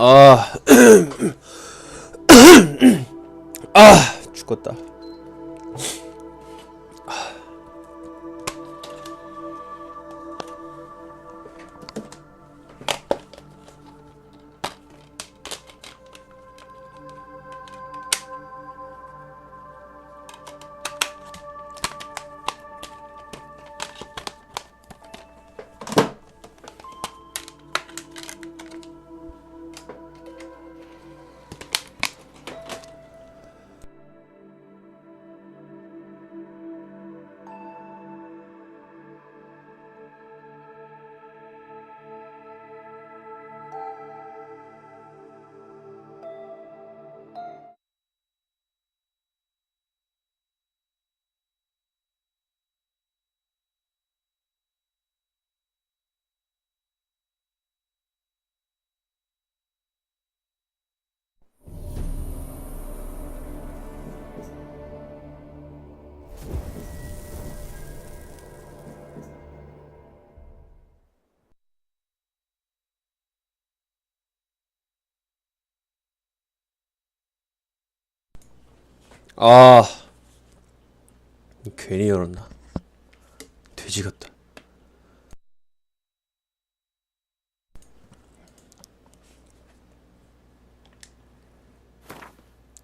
아, 아, 죽었다. 아, 괜히 열었나. 돼지 같다.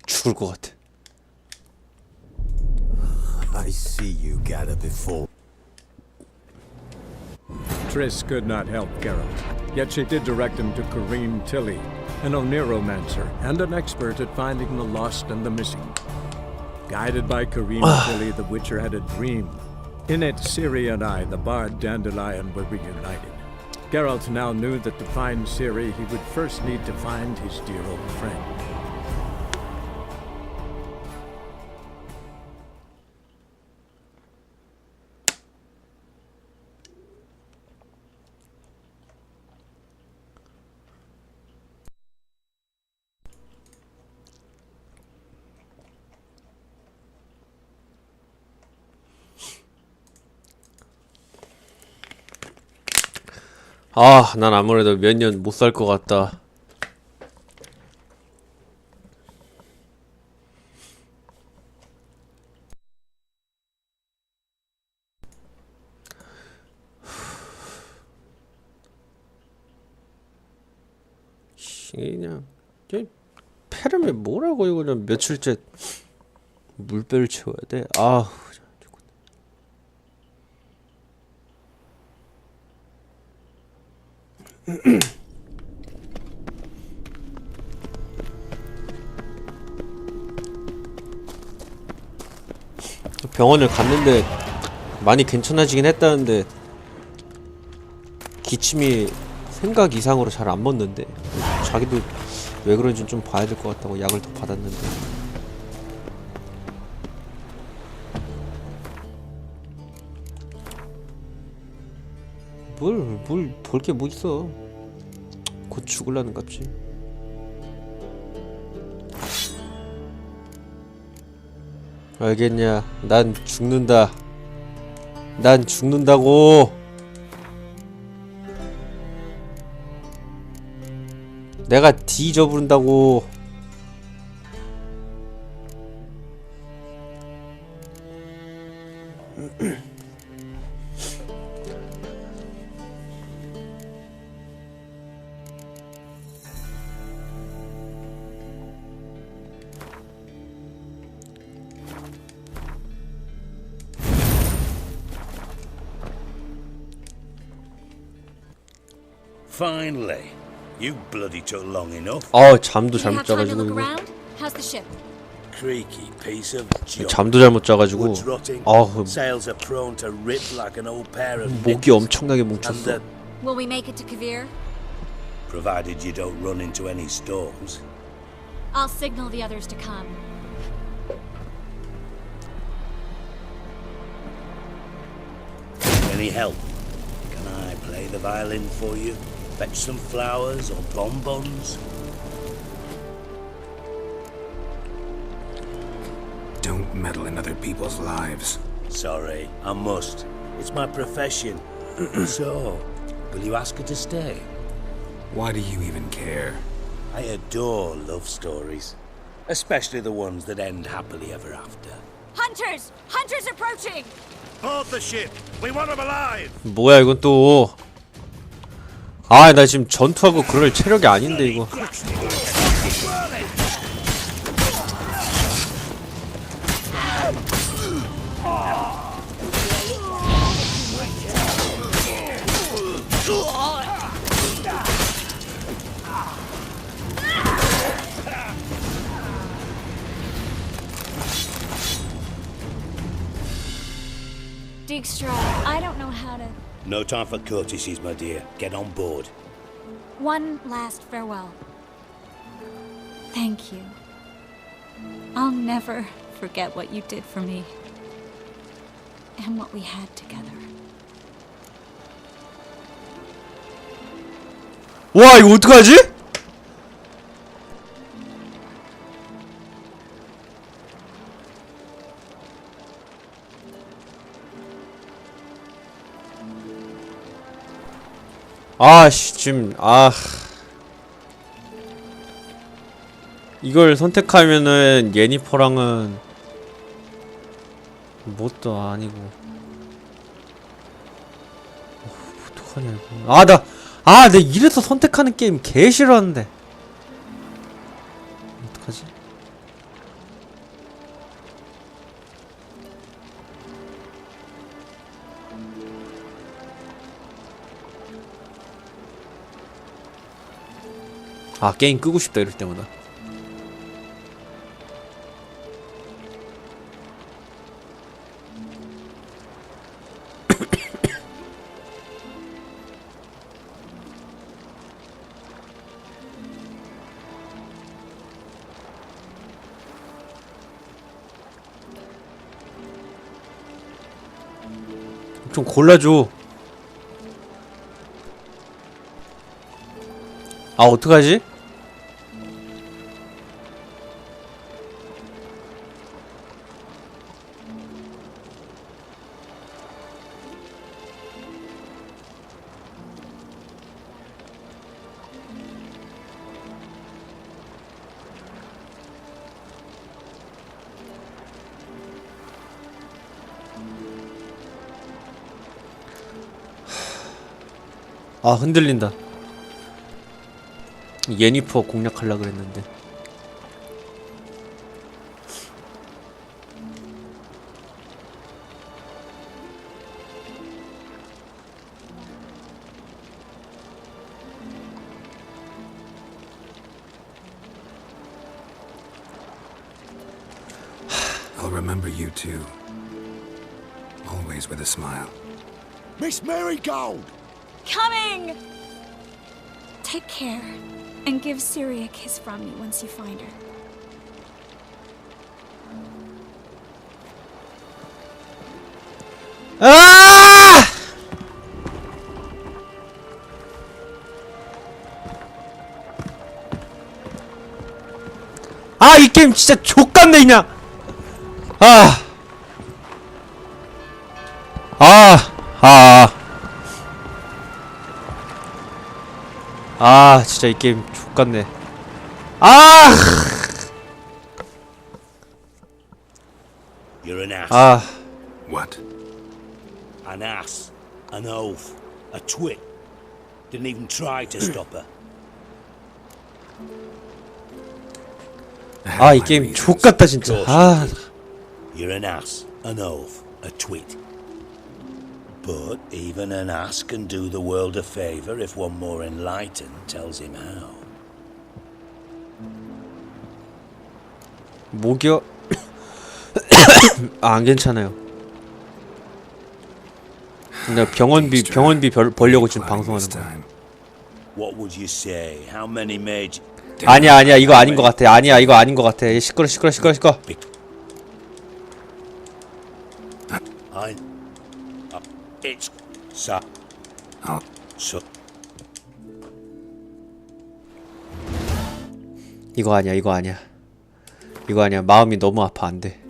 죽을 것 같아. I see you gather before. Triss could not help Geralt, yet she did direct him to Kareem Tilly, an Oniromancer and an expert at finding the lost and the missing. Guided by Kareem Tilly, the Witcher had a dream. In it, Ciri and I, the bard Dandelion, were reunited. Geralt now knew that to find Ciri, he would first need to find his dear old friend. 아, 난 아무래도 몇 년 못 살 것 같다. 씨, 그냥 저 페르메 뭐라고 이거 그냥 며칠째 물배를 채워야 돼. 아, 병원을 갔는데 많이 괜찮아지긴 했다는데 기침이 생각 이상으로 잘 안 멎는데 자기도 왜 그런지 좀 봐야 될 것 같다고 약을 더 받았는데 뭘뭘볼 게 뭐 있어? 곧 죽을라는 갑지 알겠냐? 난 죽는다. 난 죽는다고! 내가 뒤져 부른다고 Finally. You bloody took long enough. 아 잠도 Do you 잘못 have time to 자가지고 look 이거 around? How's the ship? Creaky piece of junk. 잠도 잘못 자가지고 Wood's rotting. 아 Sails are prone to rip like an old pair of 목이 nippers. 엄청나게 And 뭉쳤어 the, Will we make it to Kavir? provided you don't run into any storms. I'll signal the others to come. Any help? Can I play the violin for you? Fetch some flowers or bonbons? Don't meddle in other people's lives. Sorry, I must. It's my profession. so, will you ask her to stay? Why do you even care? I adore love stories, especially the ones that end happily ever after. Hunters! Hunters approaching! Board the ship. We want them alive. 뭐야 이건 또. 아, 나 지금 전투하고 그럴 체력이 아닌데 이거. Dijkstra, I don't know how to. No time for courtesies, my dear. Get on board. One last farewell. Thank you. I'll never forget what you did for me. And what we had together. 와, 이거 어떡하지? 아씨 지금 아. 이걸 선택하면은 예니퍼랑은 뭣도 아니고. 어, 어떡하냐 이거. 아나 아, 내 이래서 선택하는 게임 개 싫어하는데. 아, 게임 끄고 싶다 이럴 때마다. 좀 골라줘. 아, 어떡하지? 아, 흔들린다. 예니퍼 공략하려 그랬는데. I'll remember you too. Always with a smile. Miss Marigold! Coming! Take care. And give Siri a kiss from me once you find her. 아! 아, 이 게임 진짜 족같네, 그냥! 아. 아, 아, 진짜 이 게임 족같네. 아! You're an ass. 아, What? An ass. An oaf. A twit. Didn't even try to stop her. 아, 이 게임. 족같다, 진짜. 아. You're an ass, an oaf, a twit. But even an ass can do the world a favour if one more enlightened tells him how. 목이요? 아, 안 괜찮아요. 내가 병원비 병원비 벌, 벌려고 지금 방송하는 거야. What would you say? How many made 아니야 아니야 이거 아닌 것 같아. 아니야 이거 아닌 것 같아. 얘 시끄러 시끄러 시끄러 시끄러. 1 4 어. 수. 이거 아니야 이거 아니야. 이거 아니야. 마음이 너무 아파 안돼.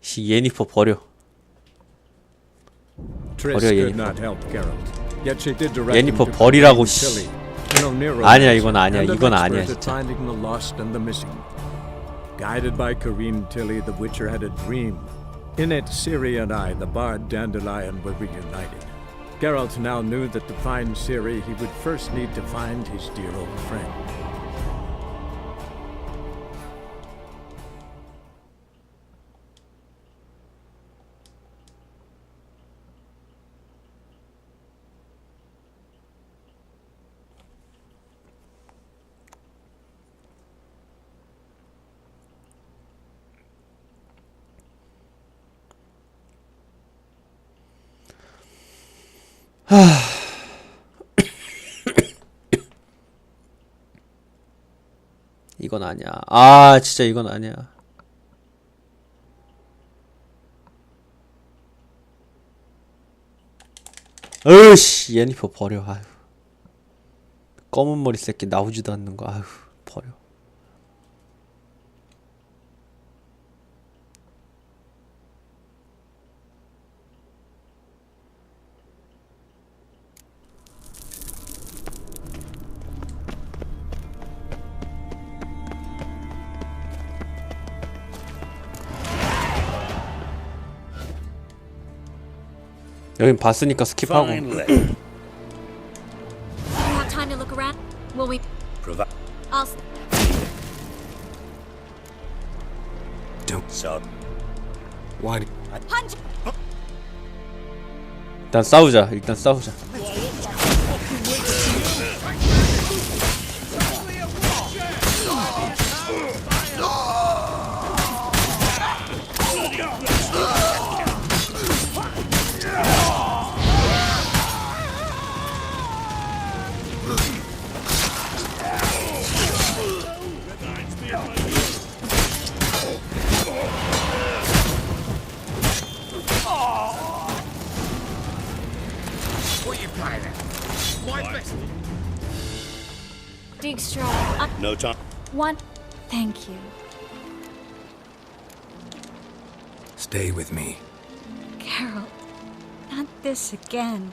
씨 예니퍼 버려. 버려 예니퍼. 예니퍼 버리라고 씨. 아니야 이건 아니야 이건 아니야 진짜. Guided by Corinne Tilly, the Witcher had a dream. In it, Ciri and I, the bard Dandelion, were reunited. Geralt now knew that to find Ciri, he would first need to find his dear old friend. 이건 아니야. 아 진짜 이건 아니야. 으씨 예니퍼 버려. 아휴. 검은 머리 새끼 나오지도 않는 거. 아휴 버려. 여긴 봤으니까 스킵하고. Finally. You have time to look around? Will we? Provi- I'll. s- Don't. so, Why? Punch! 일단 싸우자. 일단 싸우자. Dijkstra. Uh, no time. one. Thank you. stay with me. Carol. Not this again.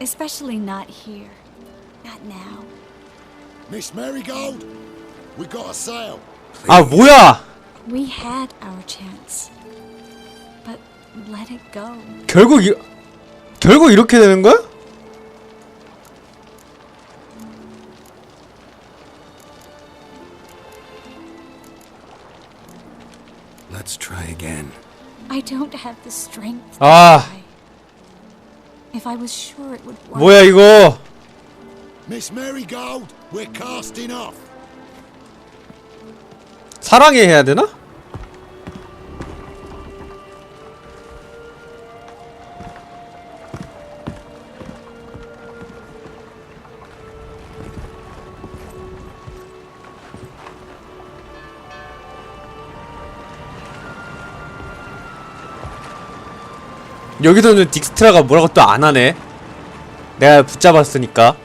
Especially not here. Not now. Miss Marigold, we got a sail. 아 뭐야? We had our chance. But let it go. 결국 이 결국 이렇게 되는 거야? Let's try again. I don't have the strength. to 아 try. If I was sure it would work. 뭐야 이거? Miss Marigold, we're casting off. 사랑해 해야 되나? 여기서는 딕스트라가 뭐라고 또 안 하네. 내가 붙잡았으니까.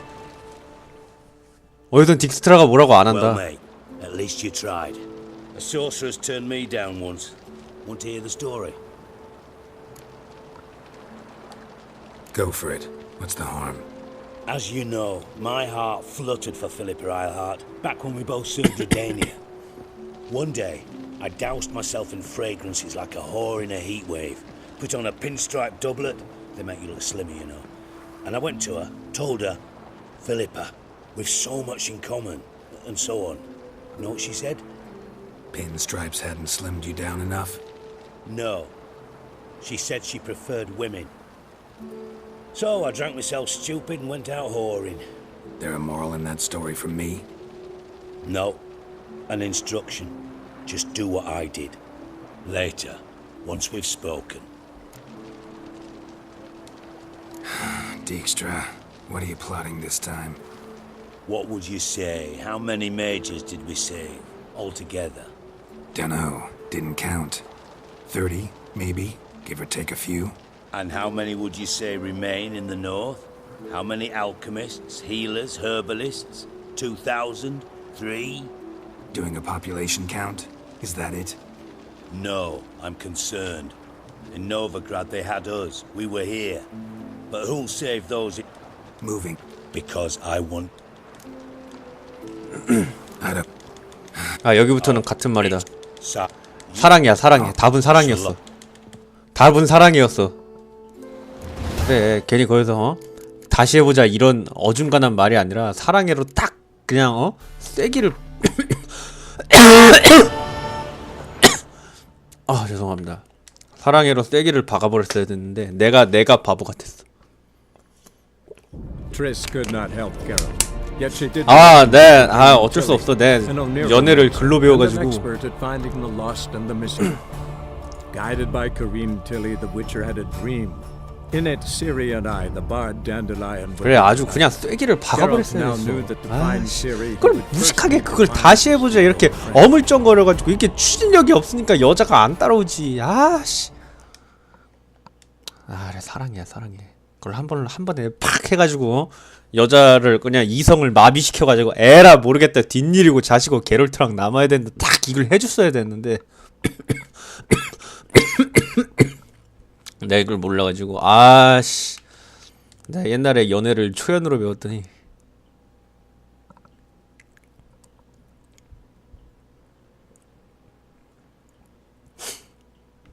어디선 딕스트라가 뭐라고 안 Well, 한다. mate, at least you tried. A sorcerer's turned me down once. Want to hear the story? Go for it. What's the harm? As you know, my heart fluttered for Philippa Eilhart back when we both served Redania. One day, I doused myself in fragrances like a whore in a heat wave, put on a pinstripe doublet, they make you look slimmer, you know. And I went to her, told her, Philippa, we've so much in common, and so on. You know what she said? Pinstripes hadn't slimmed you down enough. No. She said she preferred women. So I drank myself stupid and went out whoring. There a moral in that story from me? No. An instruction. Just do what I did. Later, once we've spoken. Dijkstra, what are you plotting this time? What would you say? How many mages did we save? Altogether? Dunno. Didn't count. Thirty, maybe, give or take a few. And how many would you say remain in the north? How many alchemists, healers, herbalists? Two thousand? Three? Doing a population count? Is that it? No, I'm concerned. In Novigrad, they had us. We were here. But who'll save those? Moving. Because I want don't. 아 여기부터는 같은 말이다. 사랑이야 사랑해. 답은 사랑이었어. 답은 사랑이었어. 그래 괜히 거기서 어? 다시 해보자 이런 어중간한 말이 아니라 사랑해로 딱 그냥 어 세기를 아 죄송합니다. 사랑해로 세기를 박아버렸어야 됐는데 내가 내가 바보 같았어. Triss could not help Geralt. Yet she did 아, 네, 아 어쩔 수 없어. 내 연애를 글로 and an 배워 가지고 expert at finding the lost and the missing. Guided by Corinne Tilly, the Witcher had a dream. In it, Ciri and I, the bard Dandelion, 그래 아주. 그냥. Ciri, he 그걸 무식하게 그걸 다시 해보자 이렇게. 어물쩡거려가지고 이게 추진력이 없으니까 여자가 안 따라오지 아씨 아 그래 사랑이야 사랑해 그걸 한 번을 한 번에 팍 해가지고 여자를 그냥 이성을 마비시켜가지고 에라 모르겠다 뒷일이고 자시고 게롤트랑 남아야 되는데 딱 이걸 해줬어야 됐는데 내가 이걸 몰라가지고 아씨. 내가 옛날에 연애를 초연으로 배웠더니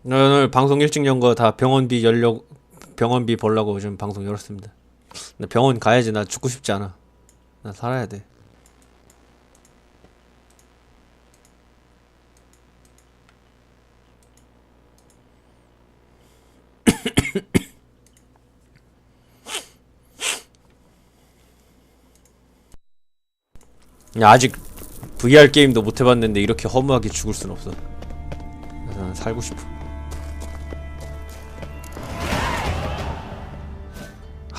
오늘 방송 일찍 연거 다 병원비 열려 병원비 벌라고 지금 방송 열었습니다. 나 병원 가야지 나 죽고 싶지 않아. 나 살아야 돼. 야, 아직 VR 게임도 못 해봤는데 이렇게 허무하게 죽을 순 없어. 그래서 난 살고 싶어.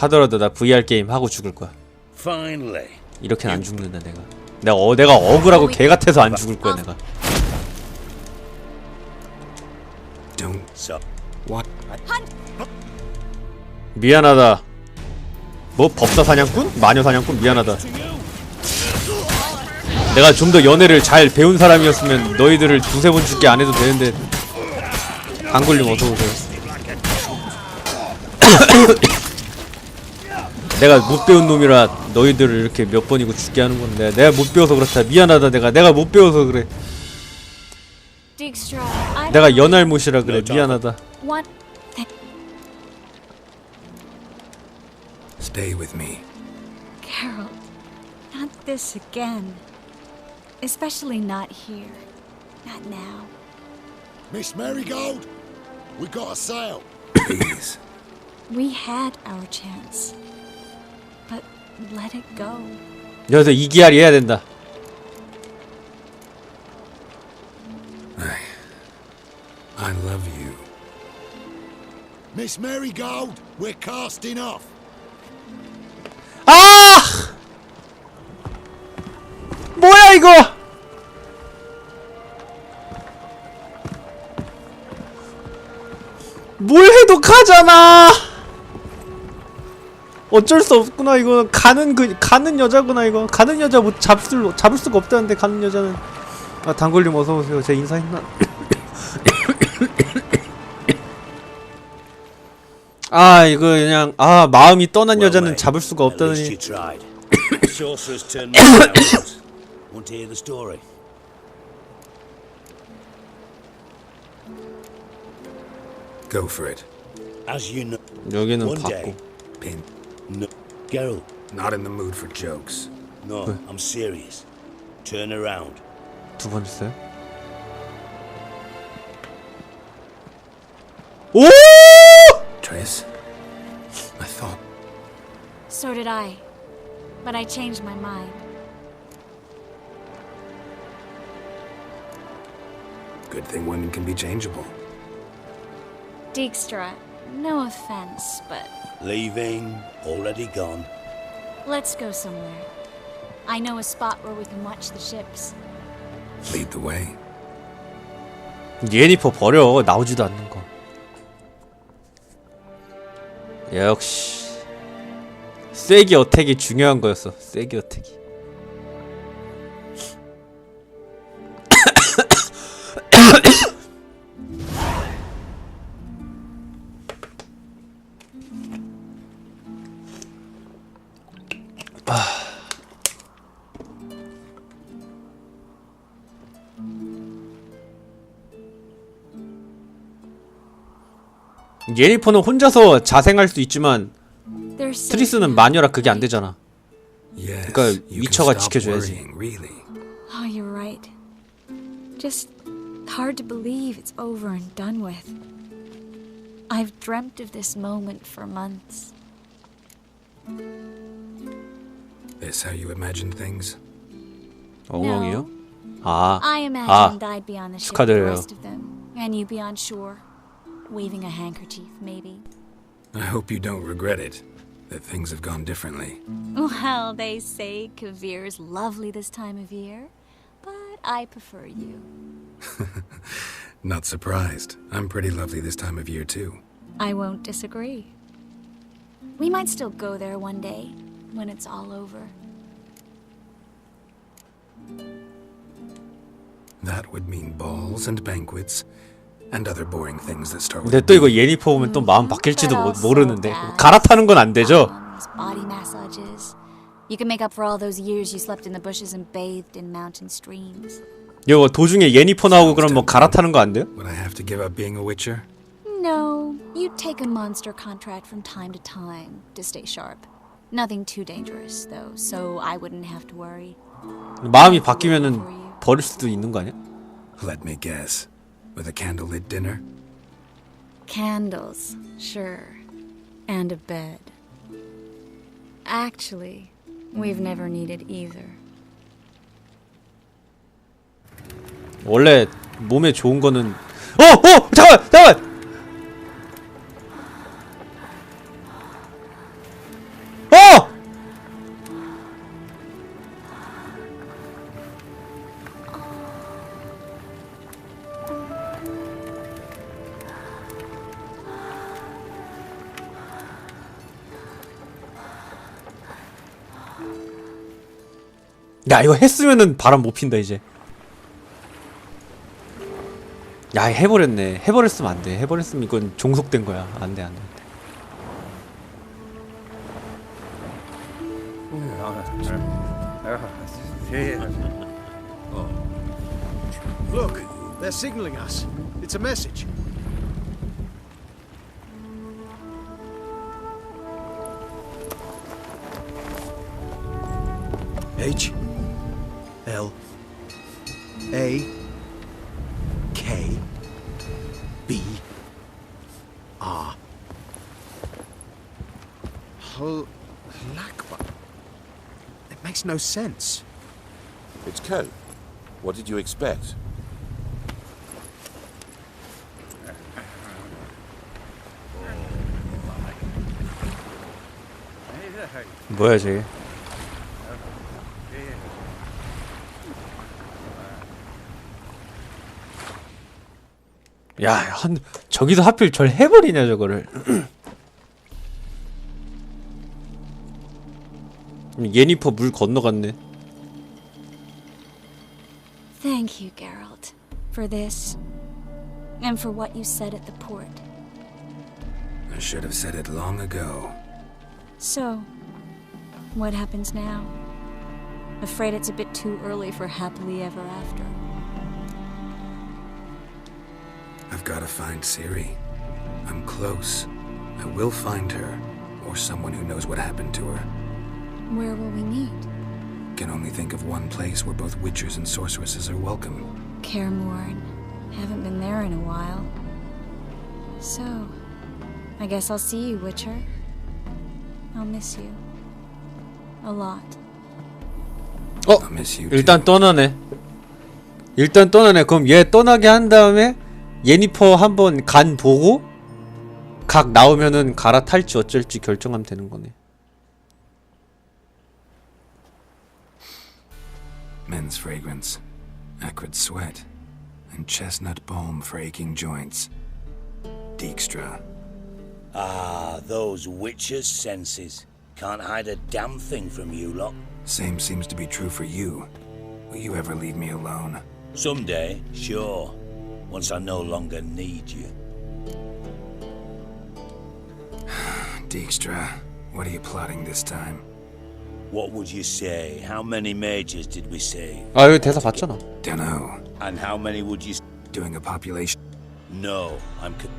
하더라도 나 VR 게임 하고 죽을 거야. Finally. 이렇게는 안 죽는다 내가. 내가 어 내가 억울하고 개 같아서 안 죽을 거야 내가. Don't. So, What? 미안하다. 뭐 법사 사냥꾼? 마녀 사냥꾼 미안하다. 내가 좀 더 연애를 잘 배운 사람이었으면 너희들을 두세 번 죽게 안 해도 되는데 단골님 어서 오세요. 내가 못 배운 놈이라 너희들을 이렇게 몇 번이고 죽게 하는 건데 내가 못 배워서 그렇다 미안하다 내가 내가 못 배워서 그래 내가 연알못이라 그래 미안하다 Stay with me. Carol. Not this again. Especially not here. Not now. Miss Marigold, we got a sail. Please. We had our chance. 여기서 이기알이 해야 된다 I love you. Miss Marigold, we're casting off. 아! 뭐야 이거? 뭘 해도 가잖아. 어쩔 수 없구나 이거 가는 그 가는 여자구나 이거 가는 여자 못 잡을 수 잡을 수가 없다는데 가는 여자는 아 단골님 어서 오세요 제 인사했나? 아 이거 그냥 아 마음이 떠난 여자는 잡을 수가 know, 여기는 one day, 받고 Pin. No. Geralt. Not in the mood for jokes. No, What? I'm serious. Turn around. To understand? Ooh! Uuu! I thought. So did I. But I changed my mind. Good thing women can be changeable. Dijkstra, no offense, but Leaving, already gone. let's go somewhere. I know a spot where we can watch the ships. Lead the way. 예니퍼 버려 나오지도 않는 거 역시 세기 어택이 중요한 거였어 세기 어택이 예니퍼는 혼자서 자생할 수 있지만 트리스는 마녀라 그게 안? 되잖아. 그러니까 stop 지켜줘야지. Oh, you're right. Just hard to believe it's over and done with. I've dreamt of this moment for months. This how you imagine things? 엉엉이요? 아, 아, 축하드려요. and you be on shore, waving a handkerchief, maybe. I hope you don't regret it. That things have gone differently. Well, they say Kavir's lovely this time of year, but I prefer you. Not surprised. I'm pretty lovely this time of year, too. I won't disagree. We might still go there one day, when it's all over. That would mean balls and banquets and other boring things that start with 근데 또 이거 예니퍼 보면 또 마음 바뀔지도 But 모, 모르는데. 갈아타는 건 안 되죠? Bombs, body massages. You can make up for all those years you slept in the bushes and bathed in mountain streams. 이거 도중에 예니퍼 나오고 그럼 뭐 갈아타는 거 안 돼요? Would I have to give up being a witcher? No, you take a monster contract from time to time to stay sharp. Nothing too dangerous, though, so I wouldn't have to worry. 마음이 바뀌면은 버릴 수도 있는 거 아니야? Let me guess. With a candlelit dinner? Candles, sure. And a bed. Actually, we've never needed either. 원래 몸에 좋은 거는 어! 어! 잠깐! 잠깐! 어! 야 이거 했으면은 바람 못 핀다 이제. 야 해버렸네. 해버렸으면 안돼. 해버렸으면 이건 종속된 거야. 안돼 안돼 Look, they're signaling us. It's a message. H makes no sense. It's code. What did you expect? 뭐야 저게 야 한 저기서 하필 절 해버리냐 저거를 예니퍼 물 건너갔네 Thank you, Geralt, for this, and for what you said at the port. I should have said it long ago. So, what happens now? Afraid it's a bit too early for happily ever after. I've got to find Siri. I'm close. I will find her, or someone who knows what happened to her. Where will we meet? Can only think of one place where both witchers and sorceresses are welcome. Karamorn. Haven't been there in a while. So, I guess I'll see you, Witcher. I'll miss you. A lot. 어 I miss you 일단. 떠나네 일단 떠나네 그럼 얘 떠나게 한 다음에 예니퍼 한번 간 보고 각 나오면은 갈아탈지 어쩔지 결정하면 되는 거네 Men's fragrance, acrid sweat, and chestnut balm for aching joints. Dijkstra. Ah, those witches' senses. Can't hide a damn thing from you lot. Same seems to be true for you. Will you ever leave me alone? Someday, sure. Once I no longer need you. Dijkstra, what are you plotting this time? What would you say? How many mages did we save? 아 여기 대사 봤잖아. Dunno. And how many would you... s- Doing a population, No, I'm... Co-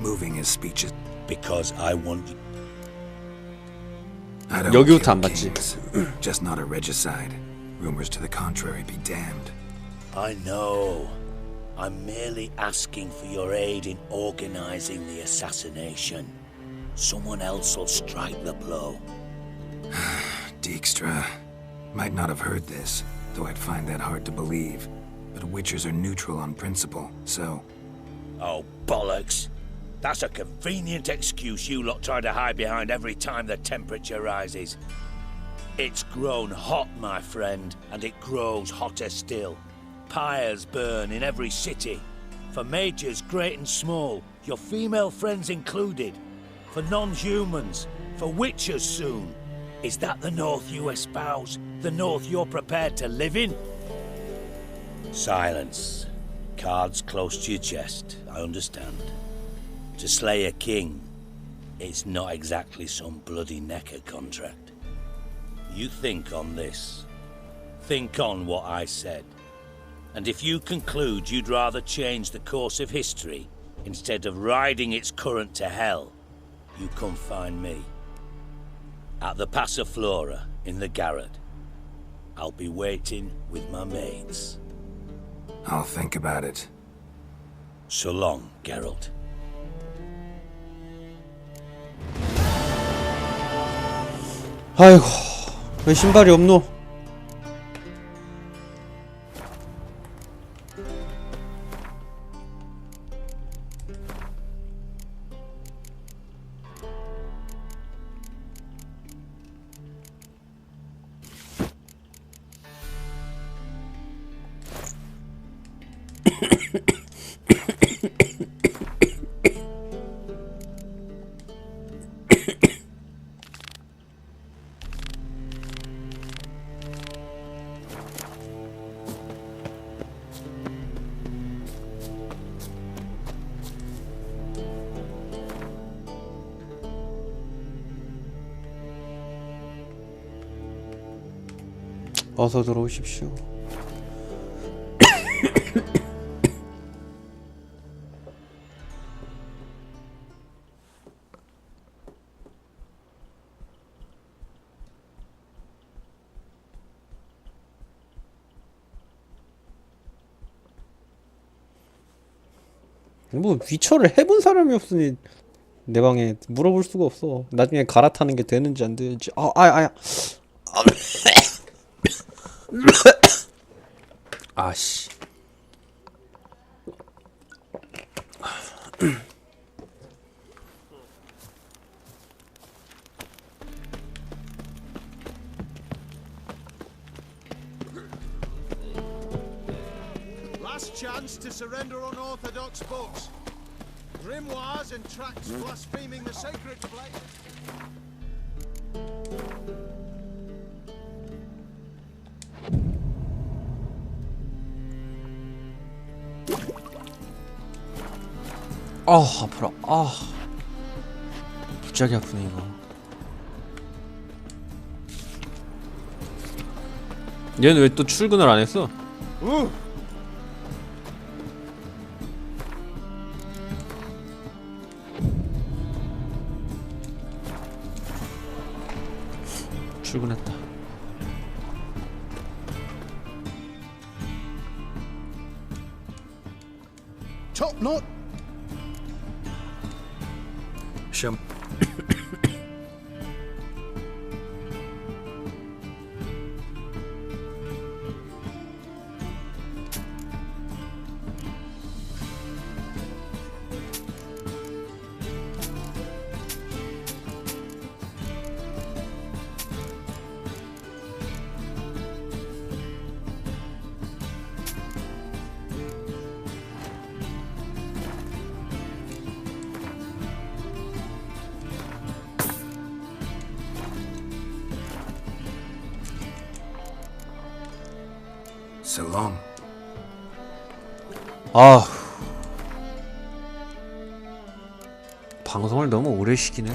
moving his speeches. because I want you... I don't 여기부터 kill 안 봤지. kings. Just not a regicide. Rumors to the contrary be damned. I know. I'm merely asking for your aid in organizing the assassination. Someone else will strike the blow. Dijkstra. Might not have heard this, though I'd find that hard to believe. But Witchers are neutral on principle, so Oh, bollocks. That's a convenient excuse you lot try to hide behind every time the temperature rises. It's grown hot, my friend, and it grows hotter still. Pyres burn in every city. For majors great and small, your female friends included. For non-humans, for witchers soon. Is that the North you espouse? The North you're prepared to live in? Silence. Cards close to your chest, I understand. To slay a king, it's not exactly some bloody necker contract. You think on this. Think on what I said. And if you conclude you'd rather change the course of history instead of riding its current to hell, you come find me. At the Passiflora in the garret. I'll be waiting with my mates. I'll think about it. So long, Geralt. 아이고 왜 신발이 없노? 어서 들어오십시오. 뭐 위쳐를 해본 사람이 없으니 내 방에 물어볼 수가 없어. 나중에 갈아타는 게 되는지 안 되는지. 아, 아, 아. Last chance to surrender unorthodox books. Grimoires and tracts hmm. blaspheming the sacred flame. 아 아프라. 아. 부작이 아프네 이거. 얘는 왜 또 출근을 안 했어? 출근했다. Top knot. Show 아. 방송을 너무 오래 시키네.